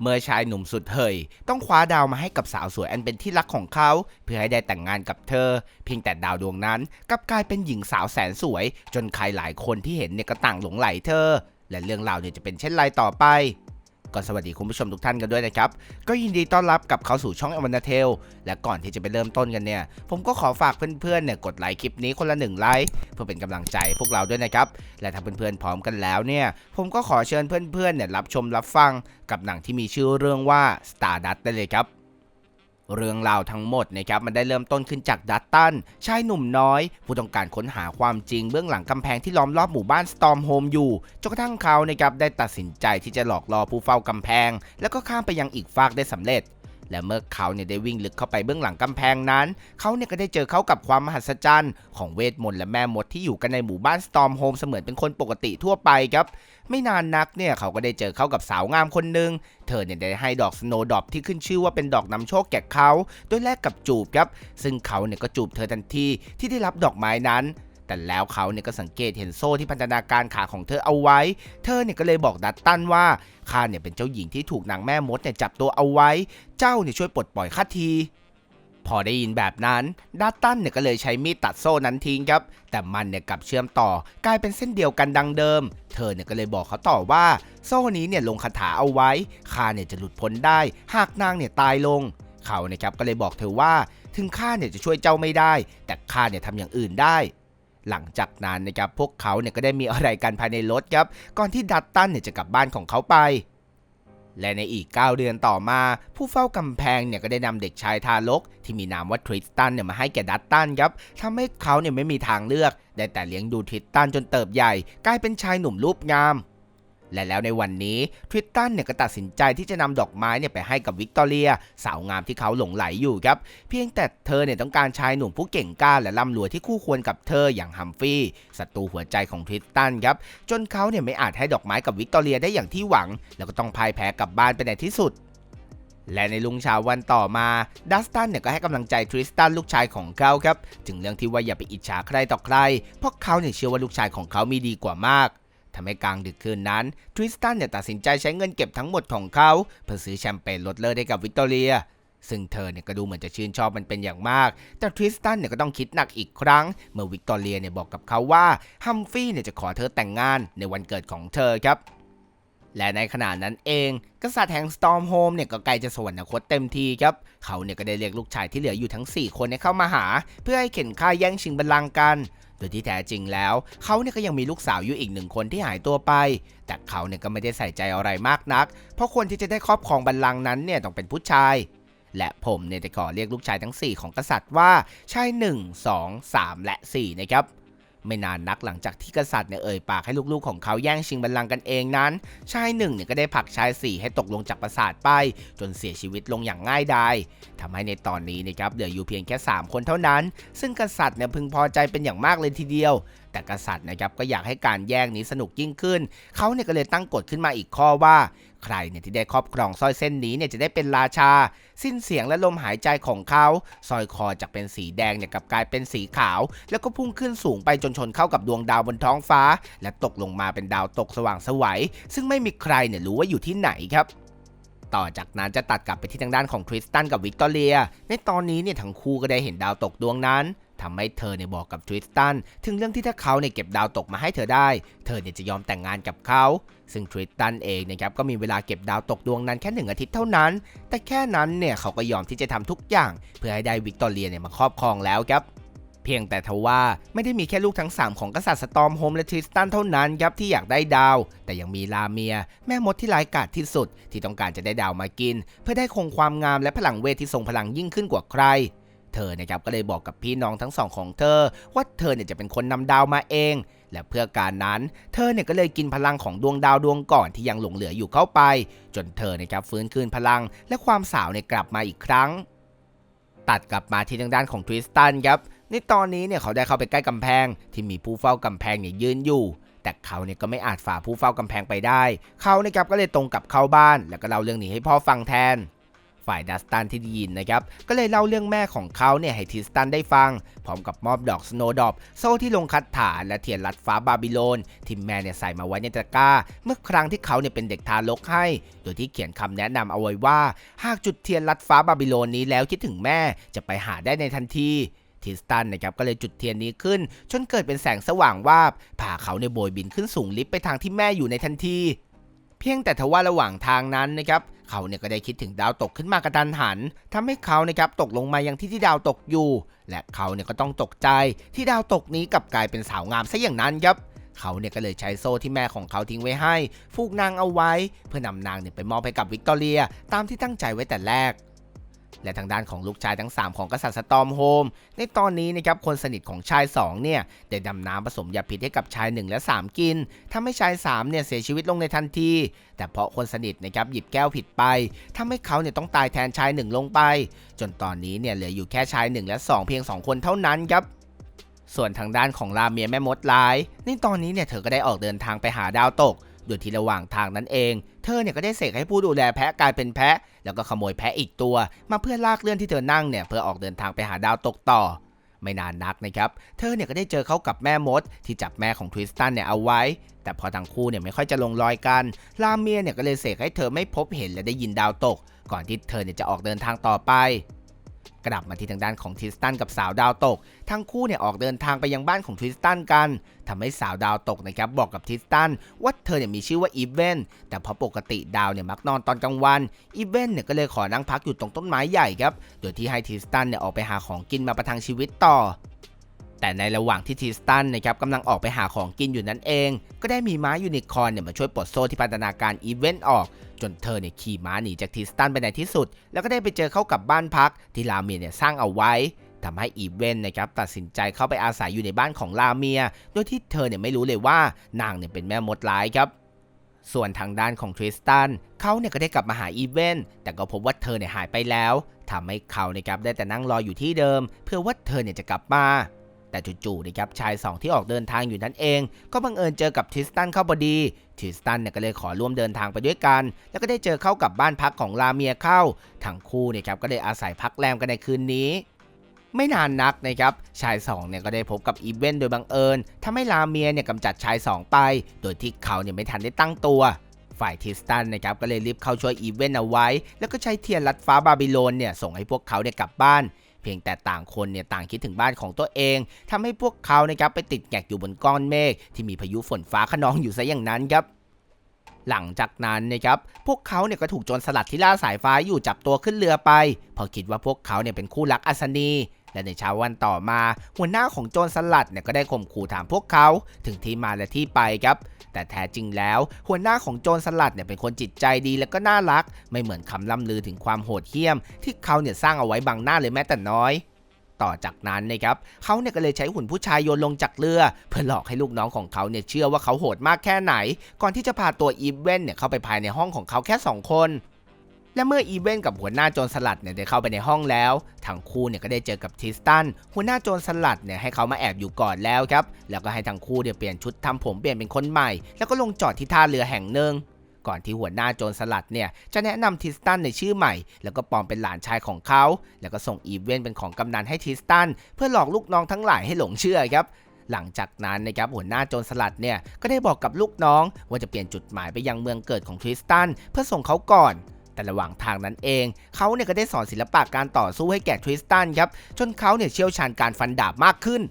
เมื่อชายหนุ่มสุดเฮยต้องคว้าดาวมาให้กับสาวสวยอันเป็นที่รักของเขา เพื่อให้ได้แต่งงานกับเธอ เพียงแต่ดาวดวงนั้นกลับกลายเป็นหญิงสาวแสนสวย จนใครหลายคนที่เห็นเนี่ยก็ต่างหลงไหลเธอ และเรื่องราวเนี่ยจะเป็นเช่นไรต่อไป ก็สวัสดีคุณผู้ชมทุกท่านกันด้วยนะครับ ก็ยินดีต้อนรับกับเข้าสู่ช่องอวันเทลและก่อนที่จะไปเริ่มต้นกันเนี่ย ผมก็ขอฝากเพื่อนๆเนี่ยกดไลค์คลิปนี้คนละหนึ่งไลค์เพื่อเป็นกำลังใจพวกเราด้วยนะครับ และถ้าเพื่อนๆพร้อมกันแล้วเนี่ย ผมก็ขอเชิญเพื่อนๆเนี่ยรับชมรับฟังกับหนังที่มีชื่อเรื่องว่า Stardust ได้เลยครับ เรื่องราวทั้งหมดนะครับมันได้เริ่มต้นขึ้นจากดัตตันชายหนุ่มน้อย ผู้ต้องการค้นหาความจริงเบื้องหลังกำแพงที่ล้อมรอบหมู่บ้านสตอมโฮมอยู่จนกระทั่งเขานะครับได้ตัดสินใจที่จะหลอกล่อผู้เฝ้ากำแพง แล้วก็ข้ามไปยังอีกฟากได้สำเร็จ และเมื่อเขาเนี่ยได้วิ่งลึกเข้าไปเบื้องหลังกำแพงนั้น เขาเนี่ยก็ได้เจอเข้ากับความมหัศจรรย์ของเวทมนต์และแม่มดที่อยู่กันในหมู่บ้านสตอมโฮมเสมือนเป็นคนปกติทั่วไปครับ ไม่นานนักเนี่ยเขาก็ได้เจอเข้ากับสาวงามคนหนึ่งเธอเนี่ยได้ให้ดอกสโนดอปที่ขึ้นชื่อว่าเป็นดอกนำโชคแก่เขาโดยแลกกับจูบครับ ซึ่งเขาเนี่ยก็จูบเธอทันทีที่ได้รับดอกไม้นั้น แต่แล้วเขาเนี่ยก็สังเกตเห็นโซ่ที่พันธนาการขาของเธอเอาไว้ เธอเนี่ยก็เลยบอกดัตตันว่าข้าเนี่ยเป็นเจ้าหญิงที่ถูกนางแม่มดเนี่ยจับตัวเอาไว้ เจ้าเนี่ยช่วยปลดปล่อยข้าทีพอได้ยินแบบนั้นดัตตันเนี่ยก็เลยใช้มีดตัดโซ่นั้นทิ้งครับ แต่มันเนี่ยกลับเชื่อมต่อกลายเป็นเส้นเดียวกันดังเดิม เธอเนี่ยก็เลยบอกเขาต่อว่า โซ่นี้เนี่ยลงคาถาเอาไว้ข้าเนี่ยจะหลุดพ้นได้ หากนางเนี่ยตายลง เขาเนี่ยครับก็เลยบอกเธอว่า ถึงข้าเนี่ยจะช่วยเจ้าไม่ได้ แต่ข้าเนี่ยทำอย่างอื่นได้ หลังจากนั้นนะครับพวกเขาเนี่ยก็ได้มีอะไรกันภายในรถครับ ก่อนที่ดัตตันเนี่ยจะกลับบ้านของเขาไป และในอีก 9 เดือนต่อมา ผู้เฝ้ากำแพงเนี่ยก็ได้นำเด็กชายทารก ที่มีนามว่าทริสตันเนี่ยมาให้แก่ดัตตันครับทำให้เขาเนี่ยไม่มีทางเลือก ได้แต่เลี้ยงดูทริสตันจนเติบใหญ่ กลายเป็นชายหนุ่มรูปงาม และแล้วในวันนี้ทริสตันเนี่ยก็ตัดสินใจที่จะนำดอกไม้เนี่ยไปให้กับวิกตอเรีย สาวงามที่เขาหลงไหลอยู่ครับ เพียงแต่เธอเนี่ยต้องการชายหนุ่มผู้เก่งกล้าและร่ำรวยที่คู่ควรกับเธออย่างฮัมฟี่ศัตรูหัวใจของทริสตันครับ จนเขาเนี่ยไม่อาจให้ดอกไม้กับวิกตอเรียได้อย่างที่หวัง แล้วก็ต้องพ่ายแพ้กลับบ้านไปในที่สุดและในลุงเช้าวันต่อมา ดัสตันเนี่ยก็ให้กำลังใจทริสตันลูกชายของเขาครับ ถึงเรื่องที่ว่าอย่าไปอิจฉาใครต่อใคร เพราะเขาเนี่ยเชื่อว่าลูกชายของเขามีดีกว่ามาก ทำให้กลางดึกคืนนั้นทริสตันเนี่ยตัดสินใจใช้เงินเก็บทั้งหมดของเขาเพื่อซื้อแชมเปญลดเลิศให้กับวิกตอเรียซึ่งเธอเนี่ยก็ดูเหมือนจะชื่นชอบมันเป็นอย่างมาก แต่ทริสตันเนี่ยก็ต้องคิดหนักอีกครั้ง เมื่อวิกตอเรียเนี่ยบอกกับเขาว่าฮัมฟี่เนี่ยจะขอเธอแต่งงานในวันเกิดของเธอครับ และในขณะนั้นเอง กษัตริย์แห่งสตอมโฮมเนี่ยก็ใกล้จะสวรรคตเต็มทีครับ เขาเนี่ยก็ได้เรียกลูกชายที่เหลืออยู่ทั้ง 4 คนเนี่ยเข้ามาหา เพื่อให้เข็นฆ่าแย่งชิงบัลลังก์กัน โดยที่แท้จริงแล้ว เขาเนี่ยก็ยังมีลูกสาวอยู่อีกหนึ่งคนที่หายตัวไป แต่เขาเนี่ยก็ไม่ได้ใส่ใจอะไรมากนัก เพราะคนที่จะได้ครอบครองบัลลังก์นั้นเนี่ยต้องเป็นผู้ชาย และผมเนี่ยจะขอเรียกลูกชายทั้ง 4 ของกษัตริย์ว่าชาย1 2 3 และ 4 นะครับ ไม่นานนักหลังจากที่กษัตริย์เนี่ยเอ่ยปากให้ลูกๆของเขาแย่งชิงบัลลังก์กันเองนั้น ชายหนึ่งเนี่ยก็ได้ผลักชายสี่ให้ตกลงจากปราสาทไป จนเสียชีวิตลงอย่างง่ายดายทำให้ในตอนนี้นะครับเหลืออยู่เพียงแค่ 3 คนเท่านั้น ซึ่งกษัตริย์เนี่ยพึงพอใจเป็นอย่างมากเลยทีเดียว แต่กษัตริย์นะครับก็อยากให้การแย่งนี้สนุกยิ่งขึ้น เขาเนี่ยก็เลยตั้งกฎขึ้นมาอีกข้อว่า ใครเนี่ยที่ได้ครอบครองสร้อยเส้นนี้เนี่ยจะได้เป็นราชา สิ้นเสียงและลมหายใจของเขาสร้อยคอจากเป็นสีแดงเนี่ยกลับกลายเป็นสีขาว แล้วก็พุ่งขึ้นสูงไปจนชนเข้ากับดวงดาวบนท้องฟ้า และตกลงมาเป็นดาวตกสว่างสวัย ซึ่งไม่มีใครเนี่ยรู้ว่าอยู่ที่ไหนครับต่อจากนั้นจะตัดกลับไปที่ทางด้านของทริสตันกับวิกตอเรีย ในตอนนี้เนี่ยทั้งคู่ก็ได้เห็นดาวตกดวงนั้น ทำให้เธอเนี่ยบอกกับทริสตันถึงเรื่องที่ถ้าเขาเนี่ยเก็บดาวตกมาให้เธอได้ เธอเนี่ยจะยอมแต่งงานกับเขา ซึ่งทริสตันเองนะครับก็มีเวลาเก็บดาวตกดวงนั้นแค่หนึ่งอาทิตย์เท่านั้น แต่แค่นั้นเนี่ยเขาก็ยอมที่จะทำทุกอย่าง เพื่อให้ได้วิกตอเรียเนี่ยมาครอบครองแล้วครับเพียงแต่ทว่าไม่ได้มีแค่ลูกทั้ง 3 ของกษัตริย์สตอมโฮมและทริสตันเท่านั้นครับที่อยากได้ดาว แต่ยังมีลาเมีย แม่มดที่ร้ายกาจที่สุด ที่ต้องการจะได้ดาวมากิน เพื่อได้คงความงามและพลังเวทที่ทรงพลังยิ่งขึ้นกว่าใคร เธอนะครับก็เลยบอกกับพี่น้องทั้งสองของเธอ ว่าเธอเนี่ยจะเป็นคนนำดาวมาเอง และเพื่อการนั้น เธอเนี่ยก็เลยกินพลังของดวงดาวดวงก่อนที่ยังหลงเหลืออยู่เข้าไป จนเธอนะครับฟื้นคืนพลัง และความสาวเนี่ยกลับมาอีกครั้ง ตัดกลับมาที่ทางด้านของทริสตันครับในตอนนี้เนี่ยเขาได้เข้าไปใกล้กำแพง ที่มีผู้เฝ้ากำแพงเนี่ยยืนอยู่ แต่เขาเนี่ยก็ไม่อาจฝ่าผู้เฝ้ากำแพงไปได้ เขานะครับก็เลยตรงกลับเข้าบ้าน แล้วก็เล่าเรื่องนี้ให้พ่อฟังแทน ฝ่ายดัสตันที่ได้ยินนะครับ ก็เลยเล่าเรื่องแม่ของเขาเนี่ยให้ทิสตันได้ฟัง พร้อมกับมอบดอกสโนดอปโซ่ที่ลงคัดฐานและเทียนลัดฟ้าบาบิโลนที่แม่เนี่ยใส่มาไว้ในตะกร้า เมื่อครั้งที่เขาเนี่ยเป็นเด็กทารกให้ โดยที่เขียนคำแนะนำเอาไว้ว่า หากจุดเทียนลัดฟ้าบาบิโลนนี้แล้วคิดถึงแม่จะไปหาได้ในทันทีทิสตันนะครับก็เลยจุดเทียนนี้ขึ้นจนเกิดเป็นแสงสว่างวาบพาเขาในโบยบินขึ้นสูงลิฟต์ไปทางที่แม่อยู่ในทันที เพียงแต่ทว่าระหว่างทางนั้นนะครับ เขาเนี่ยก็ได้คิดถึงดาวตกขึ้นมากระทันหันทำให้เขานะครับตกลงมายังที่ที่ดาวตกอยู่ และเขาเนี่ยก็ต้องตกใจที่ดาวตกนี้กลับกลายเป็นสาวงามซะอย่างนั้นครับเขาเนี่ยก็เลยใช้โซ่ที่แม่ของเขาทิ้งไว้ให้ ฟูกนางเอาไว้ เพื่อนำนางเนี่ยไปมอบให้กับวิกตอเรีย ตามที่ตั้งใจไว้แต่แรก และทางด้านของลูกชายทั้ง 3 ของกษัตริย์สตอมโฮม ในตอนนี้นะครับคนสนิทของชาย 2 เนี่ยได้ดำน้ำผสมยาพิษให้กับชาย 1 และ 3 กินทำให้ชาย 3 เนี่ยเสียชีวิตลงในทันที แต่เพราะคนสนิทนะครับหยิบแก้วผิดไปทำให้เขาเนี่ยต้องตายแทนชาย 1 ลงไป จนตอนนี้เนี่ยเหลืออยู่แค่ชาย 1 และ 2 เพียง 2 คนเท่านั้นครับส่วนทางด้านของราเมียแม่มดร้าย ในตอนนี้เนี่ยเธอก็ได้ออกเดินทางไปหาดาวตก โดยที่ระหว่างทางนั้นเอง เธอเนี่ยก็ได้เสกให้ผู้ดูแลแพะกลายเป็นแพะ แล้วก็ขโมยแพะอีกตัว มาเพื่อลากเลื่อนที่เธอนั่งเนี่ยเพื่อออกเดินทางไปหาดาวตกต่อ ไม่นานนักนะครับ เธอเนี่ยก็ได้เจอเข้ากับแม่มด ที่จับแม่ของทวิสตันเนี่ยเอาไว้ แต่พอทั้งคู่เนี่ยไม่ค่อยจะลงรอยกัน ลาเมียเนี่ยก็เลยเสกให้เธอไม่พบเห็นและได้ยินดาวตก ก่อนที่เธอเนี่ยจะออกเดินทางต่อไป กลับมาที่ทางด้านของทริสตันกับสาวดาวตก ทั้งคู่เนี่ยออกเดินทางไปยังบ้านของทริสตันกันทำให้สาวดาวตกนะครับบอกกับทริสตันว่าเธอเนี่ยมีชื่อว่าอีเวนแต่พอปกติดาวเนี่ยมักนอนตอนกลางวันอีเวนเนี่ยก็เลยขอนั่งพักอยู่ตรงต้นไม้ใหญ่ครับโดยที่ให้ทริสตันเนี่ยออกไปหาของกินมาประทังชีวิตต่อ แต่ในระหว่างที่ทิสตันนะครับกำลังออกไปหาของกินอยู่นั่นเอง ก็ได้มีม้ายูนิคอร์นเนี่ยมาช่วยปลดโซ่ที่พันธนาการอีเวนต์ออก จนเธอเนี่ยขี่ม้าหนีจากทิสตันไปในที่สุด แล้วก็ได้ไปเจอเข้ากับบ้านพักที่ลาเมียเนี่ยสร้างเอาไว้ทำให้อีเวนต์นะครับตัดสินใจเข้าไปอาศัยอยู่ในบ้านของลาเมีย โดยที่เธอเนี่ยไม่รู้เลยว่านางเนี่ยเป็นแม่มดร้ายครับส่วนทางด้านของทริสตันเขาเนี่ยก็ได้กลับมาหาอีเวนต์แต่ก็พบว่าเธอเนี่ยหายไปแล้วทำให้เขานะครับได้แต่นั่งรออยู่ที่เดิม เพื่อว่าเธอเนี่ยจะกลับมา แต่จู่ๆนะครับชายสองที่ออกเดินทางอยู่นั่นเอง ก็บังเอิญเจอกับทิสตันเข้าพอดีทิสตันเนี่ยก็เลยขอร่วมเดินทางไปด้วยกัน แล้วก็ได้เจอเข้ากับบ้านพักของลาเมียเข้าทั้งคู่เนี่ยครับก็ได้อาศัยพักแรมกันในคืนนี้ไม่นานนักนะครับ ชายสองเนี่ยก็ได้พบกับอีเวนโดยบังเอิญทำให้ลาเมียเนี่ยกำจัดชายสองไป โดยที่เขาเนี่ยไม่ทันได้ตั้งตัว ฝ่ายทิสตันนะครับก็เลยรีบเข้าช่วยอีเวนเอาไว้ แล้วก็ใช้เทียนลัดฟ้าบาบิโลนเนี่ยส่งให้พวกเขาเนี่ยกลับบ้าน พียงแต่ต่างคนเนี่ยต่างคิดถึงบ้านของตัวเองทำให้พวกเขานะครับไปติดแงกอยู่บนก้อนเมฆที่มีพายุฝนฟ้าขนองอยู่ซะอย่างนั้นครับหลังจากนั้นนะครับพวกเขาเนี่ยก็ถูกโจรสลัดที่ล่าสายฟ้าอยู่จับตัวขึ้นเรือไปเพอคิดว่าพวกเขาเนี่ยเป็นคู่รักอัศนี และในเช้าวันต่อมา หัวหน้าของโจรสลัดเนี่ยก็ได้ข่มขู่ถามพวกเขาถึงที่มาและที่ไปครับแต่แท้จริงแล้ว หัวหน้าของโจรสลัดเนี่ยเป็นคนจิตใจดีและก็น่ารัก ไม่เหมือนคำล่ำลือถึงความโหดเหี้ยม ที่เขาเนี่ยสร้างเอาไว้บังหน้าเลยแม้แต่น้อยต่อจากนั้นนะครับเขาเนี่ยก็เลยใช้หุ่นผู้ชายโยนลงจากเรือ เพื่อหลอกให้ลูกน้องของเขาเนี่ยเชื่อว่าเขาโหดมากแค่ไหน ก่อนที่จะพาตัวอีเวนเนี่ยเข้าไปภายในห้องของเขาแค่ 2 คน และเมื่ออีเวนกับหัวหน้าโจรสลัดเนี่ยได้เข้าไปในห้องแล้วทั้งคู่เนี่ยก็ได้เจอกับทิสตันหัวหน้าโจรสลัดเนี่ยให้เขามาแอบอยู่ก่อนแล้วครับแล้วก็ให้ทั้งคู่เนี่ยเปลี่ยนชุดทำผมเปลี่ยนเป็นคนใหม่ แล้วก็ลงจอดที่ท่าเรือแห่งหนึ่งก่อนที่หัวหน้าโจรสลัดเนี่ยจะแนะนำทิสตันในชื่อใหม่ แล้วก็ปลอมเป็นหลานชายของเขา แล้วก็ส่งอีเวนเป็นของกำนันให้ทิสตันเพื่อหลอกลูกน้องทั้งหลายให้หลงเชื่อครับหลังจากนั้นนะครับหัวหน้าโจรสลัดเนี่ยก็ได้บอกกับลูกน้องว่าจะเปลี่ยนจุดหมายไปยังเมืองเกิดของทริสตันเพื่อส่งเขาก่อน แต่ระหว่างทางนั้นเอง เขาเนี่ยก็ได้สอนศิลปะการต่อสู้ให้แก่ทริสตันครับ จนเขาเนี่ยเชี่ยวชาญการฟันดาบมากขึ้น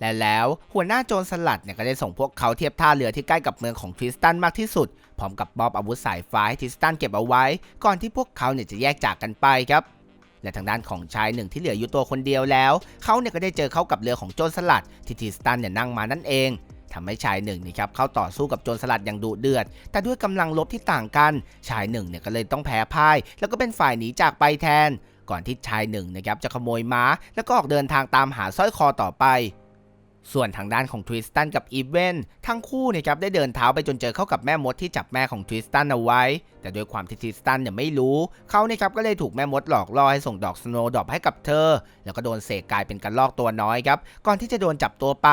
และแล้วหัวหน้าโจรสลัดเนี่ยก็ได้ส่งพวกเขาเทียบท่าเรือที่ใกล้กับเมืองของทริสตันมากที่สุด พร้อมกับมอบอาวุธสายฟ้าให้ทริสตันเก็บเอาไว้ ก่อนที่พวกเขาเนี่ยจะแยกจากกันไปครับและทางด้านของชายหนึ่งที่เหลืออยู่ตัวคนเดียวแล้ว เขาเนี่ยก็ได้เจอเข้ากับเรือของโจรสลัดที่ทริสตันเนี่ยนั่งมานั่นเอง ทำให้ชายหนึ่งนะครับเข้าต่อสู้กับโจรสลัดอย่างดุเดือด แต่ด้วยกำลังลบที่ต่างกัน ชายหนึ่งเนี่ยก็เลยต้องแพ้พ่าย แล้วก็เป็นฝ่ายหนีจากไปแทน ก่อนที่ชายหนึ่งนะครับจะขโมยม้า แล้วก็ออกเดินทางตามหาสร้อยคอต่อไปส่วนทางด้านของทริสตันกับอีเวนทั้งคู่นะครับได้เดินเท้าไปจนเจอเข้ากับแม่มดที่จับแม่ของทริสตันเอาไว้ แต่ด้วยความที่ทริสตันเนี่ยไม่รู้เขานะครับก็เลยถูกแม่มดหลอกล่อให้ส่งดอกสโนว์ดอปให้กับเธอ แล้วก็โดนเสกกลายเป็นกระลอกตัวน้อยครับก่อนที่จะโดนจับตัวไป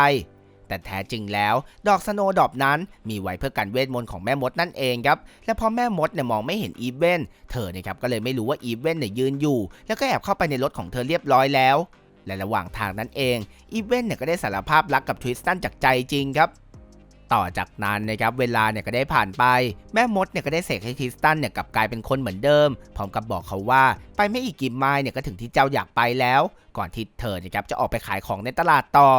แต่แท้จริงแล้ว ดอกสโนดอปนั้นมีไว้เพื่อกันเวทมนต์ของแม่มดนั่นเองครับ และพอแม่มดเนี่ยมองไม่เห็นอีเวนเธอเนะครับก็เลยไม่รู้ว่าอีเวนเนี่ยยืนอยู่ แล้วก็แอบเข้าไปในรถของเธอเรียบร้อยแล้ว และระหว่างทางนั้นเองอีเวนเนี่ยก็ได้สารภาพรักกับทริสตันจากใจจริงครับต่อจากนั้นนะครับเวลาเนี่ยก็ได้ผ่านไป แม่มดเนี่ยก็ได้เสกให้ทริสตันเนี่ยกลับกลายเป็นคนเหมือนเดิม พร้อมกับบอกเขาว่าไปไม่อีกกี่ไมล์เนี่ยก็ถึงที่เจ้าอยากไปแล้ว ก่อนที่เธอนะครับจะออกไปขายของในตลาดต่อ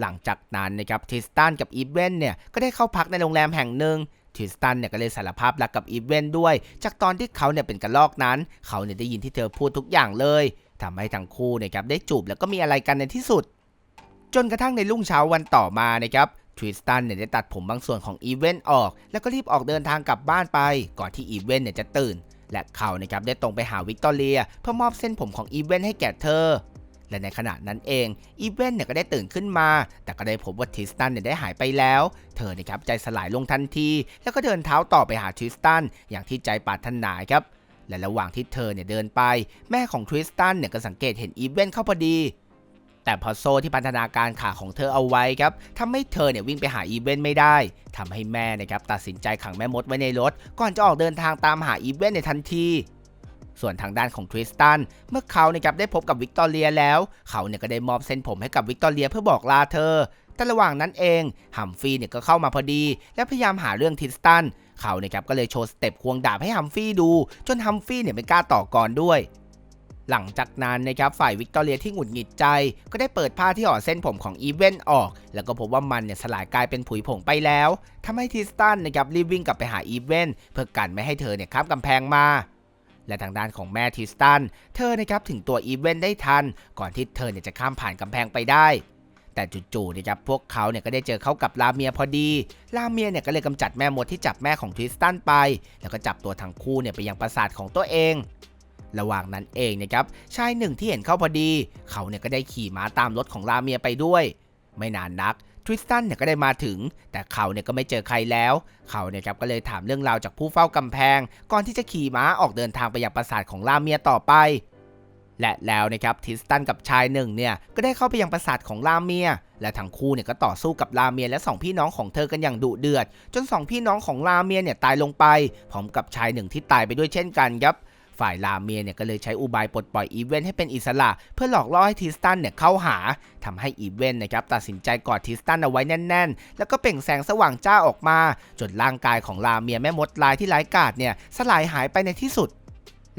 หลังจากนั้นนะครับทิสตันกับอีเวนเนี่ยก็ได้เข้าพักในโรงแรมแห่งหนึ่งทิสตันเนี่ยก็เลยสารภาพรักกับอีเวนด้วย จากตอนที่เขาเนี่ยเป็นกระลอกนั้น เขาเนี่ยได้ยินที่เธอพูดทุกอย่างเลยทำให้ทั้งคู่นะครับได้จูบแล้วก็มีอะไรกันในที่สุด จนกระทั่งในรุ่งเช้าวันต่อมานะครับทริสตันเนี่ยได้ตัดผมบางส่วนของอีเวนออก แล้วก็รีบออกเดินทางกลับบ้านไป ก่อนที่อีเวนเนี่ยจะตื่น และเขานะครับได้ตรงไปหาวิกตอเรีย เพื่อมอบเส้นผมของอีเวนให้แก่เธอ และในขณะนั้นเองอีเวนเนี่ยก็ได้ตื่นขึ้นมา แต่ก็ได้พบว่าทิสตันเนี่ยได้หายไปแล้ว เธอนะครับใจสลายลงทันที แล้วก็เดินเท้าต่อไปหาทิสตันอย่างที่ใจปรารถนาครับและระหว่างที่เธอเนี่ยเดินไป แม่ของทริสตันเนี่ยก็สังเกตเห็นอีเวนเข้าพอดี แต่พอโซ่ที่พันธนาการขาของเธอเอาไว้ครับทำให้เธอเนี่ยวิ่งไปหาอีเวนไม่ได้ทำให้แม่นะครับตัดสินใจขังแม่มดไว้ในรถ ก่อนจะออกเดินทางตามหาอีเวนในทันที ส่วนทางด้านของทริสตันเมื่อเขานะครับได้พบกับวิกตอเรียแล้ว เขาเนี่ยก็ได้มอบเส้นผมให้กับวิกตอเรียเพื่อบอกลาเธอ แต่ระหว่างนั้นเองฮัมฟรีย์เนี่ยก็เข้ามาพอดี และพยายามหาเรื่องทริสตัน เขานะครับก็เลยโชว์สเต็ปควงดาบให้ฮัมฟรีย์ดู จนฮัมฟรีย์เนี่ยไม่กล้าต่อกรด้วยหลังจากนั้นนะครับฝ่ายวิกตอเรียที่หงุดหงิดใจ ก็ได้เปิดผ้าที่ห่อเส้นผมของอีเวนต์ออก แล้วก็พบว่ามันเนี่ยสลายกลายเป็นผุยผงไปแล้วทำให้ทิสตันนะครับรีบวิ่งกลับไปหาอีเวนต์เพื่อกันไม่ให้เธอเนี่ยข้ามกำแพงมา และทางด้านของแม่ทิสตัน เธอนะครับถึงตัวอีเวนได้ทัน ก่อนที่เธอเนี่ยจะข้ามผ่านกำแพงไปได้ แต่จู่ๆนะครับพวกเขาเนี่ยก็ได้เจอเข้ากับลาเมียพอดี ลาเมียเนี่ยก็เลยกำจัดแม่มดที่จับแม่ของทริสตันไป แล้วก็จับตัวทั้งคู่เนี่ยไปยังปราสาทของตัวเอง ระหว่างนั้นเองนะครับชายหนึ่งที่เห็นเข้าพอดี เขาเนี่ยก็ได้ขี่ม้าตามรถของลาเมียไปด้วย ไม่นานนัก ทริสตันเนี่ยก็ได้มาถึง แต่เขาเนี่ยก็ไม่เจอใครแล้ว เขาเนี่ยครับก็เลยถามเรื่องราวจากผู้เฝ้ากำแพง ก่อนที่จะขี่ม้าออกเดินทางไปยังปราสาทของลาเมียต่อไป และแล้วนะครับทริสตันกับชายหนึ่งเนี่ยก็ได้เข้าไปยังปราสาทของลาเมีย และทั้งคู่เนี่ยก็ต่อสู้กับลาเมียและสองพี่น้องของเธอกันอย่างดุเดือด จนสองพี่น้องของลาเมียเนี่ยตายลงไปพร้อมกับชายหนึ่งที่ตายไปด้วยเช่นกันครับ ฝ่ายลาเมียเนี่ยก็เลยใช้อุบายปลดปล่อยอีเวนให้เป็นอิสระ เพื่อหลอกล่อให้ทิสตันเนี่ยเข้าหาทำให้อีเวนต์นะครับตัดสินใจกอดทิสตันเอาไว้แน่น ๆ แล้วก็เปล่งแสงสว่างจ้าออกมา จนร่างกายของลาเมียแม่มดลายที่ไร้กาดเนี่ยสลายหายไปในที่สุด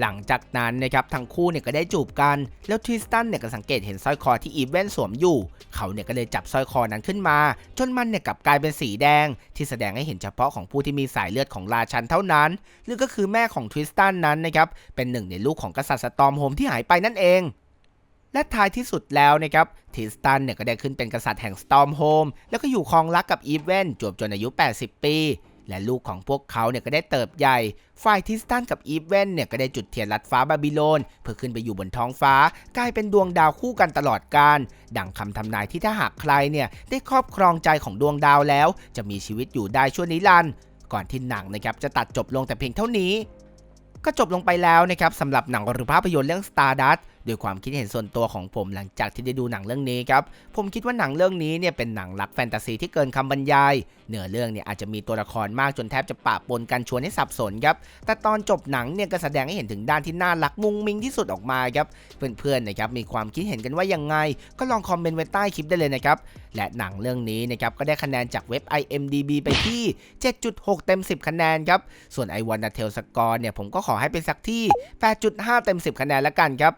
หลังจากนั้นนะครับทั้งคู่เนี่ยก็ได้จูบกัน แล้วทริสตันเนี่ยก็สังเกตเห็นสร้อยคอที่อีเวนสวมอยู่ เขาเนี่ยก็เลยจับสร้อยคอนั้นขึ้นมา จนมันเนี่ยกลับกลายเป็นสีแดง ที่แสดงให้เห็นเฉพาะของผู้ที่มีสายเลือดของราชันเท่านั้นหรือก็คือแม่ของทริสตันนั้นนะครับเป็นหนึ่งในลูกของกษัตริย์สตอมโฮมที่หายไปนั่นเองและท้ายที่สุดแล้วนะครับทิสตันเนี่ยก็ได้ขึ้นเป็นกษัตริย์แห่งสตอมโฮมแล้วก็อยู่ครองรักกับอีเวนจวบจนอายุ 80 ปี และลูกของพวกเขาเนี่ยก็ได้เติบใหญ่ ฝ่ายทิสตันกับอีฟเวนเนี่ยก็ได้จุดเทียนลัดฟ้าบาบิโลน เพื่อขึ้นไปอยู่บนท้องฟ้า กลายเป็นดวงดาวคู่กันตลอดกาลดังคำทำนายที่ถ้าหากใครเนี่ยได้ครอบครองใจของดวงดาวแล้ว จะมีชีวิตอยู่ได้ชั่วนิรันดร์ก่อนที่หนังนะครับจะตัดจบลงแต่เพียงเท่านี้ ก็จบลงไปแล้วนะครับสำหรับหนังหรือภาพยนตร์เรื่อง Stardust โดยความคิดเห็นส่วนตัวของผมหลังจากที่ได้ดูหนังเรื่องนี้ครับผมคิดว่าหนังเรื่องนี้เนี่ยเป็นหนังรักแฟนตาซีที่เกินคำบรรยายเนื้อเรื่องเนี่ยอาจจะมีตัวละครมากจนแทบจะปะปนกันชวนให้สับสนครับแต่ตอนจบหนังเนี่ยก็แสดงให้เห็นถึงด้านที่น่ารักมุงมิงที่สุดออกมาครับเพื่อนๆนะครับมีความคิดเห็นกันว่ายังไง ก็ลองคอมเมนต์ไว้ใต้คลิปได้เลยนะครับและหนังเรื่องนี้นะครับก็ได้คะแนนจากเว็บ IMDB ไปที่ 7.6 เต็ม 10 คะแนนครับส่วนไอวันนาเทลสกอร์เนี่ยผมก็ขอให้เป็นสักที่ 8.5 เต็ม 10 คะแนนละกันครับ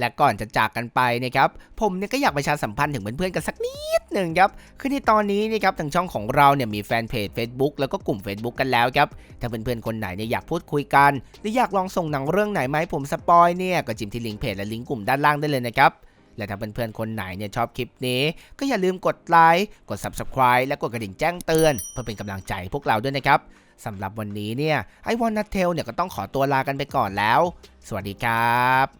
และก่อนจะจากกันไปนะครับผมเนี่ยก็อยากประชาสัมพันธ์ถึงเพื่อนๆกันสักนิดหนึ่งครับคือในตอนนี้นะครับทางช่องของเราเนี่ยมีแฟนเพจ Facebook แล้วก็กลุ่ม Facebook กันแล้วครับถ้าเพื่อนๆคนไหนเนี่ยอยากพูดคุยกันหรืออยากลองส่งหนังเรื่องไหนมาให้ผมสปอยเนี่ยก็จิ้มที่ลิงก์เพจและลิงก์กลุ่มด้านล่างได้เลยนะครับและถ้าเพื่อนๆคนไหนเนี่ยชอบคลิปนี้ ก็อย่าลืมกดไลค์กด Subscribe และกดกระดิ่งแจ้งเตือน เพื่อเป็นกำลังใจพวกเราด้วยนะครับสำหรับวันนี้เนี่ยไอวอนนัทเทลเนี่ยก็ต้องขอตัวลากันไปก่อนแล้ว สวัสดีครับ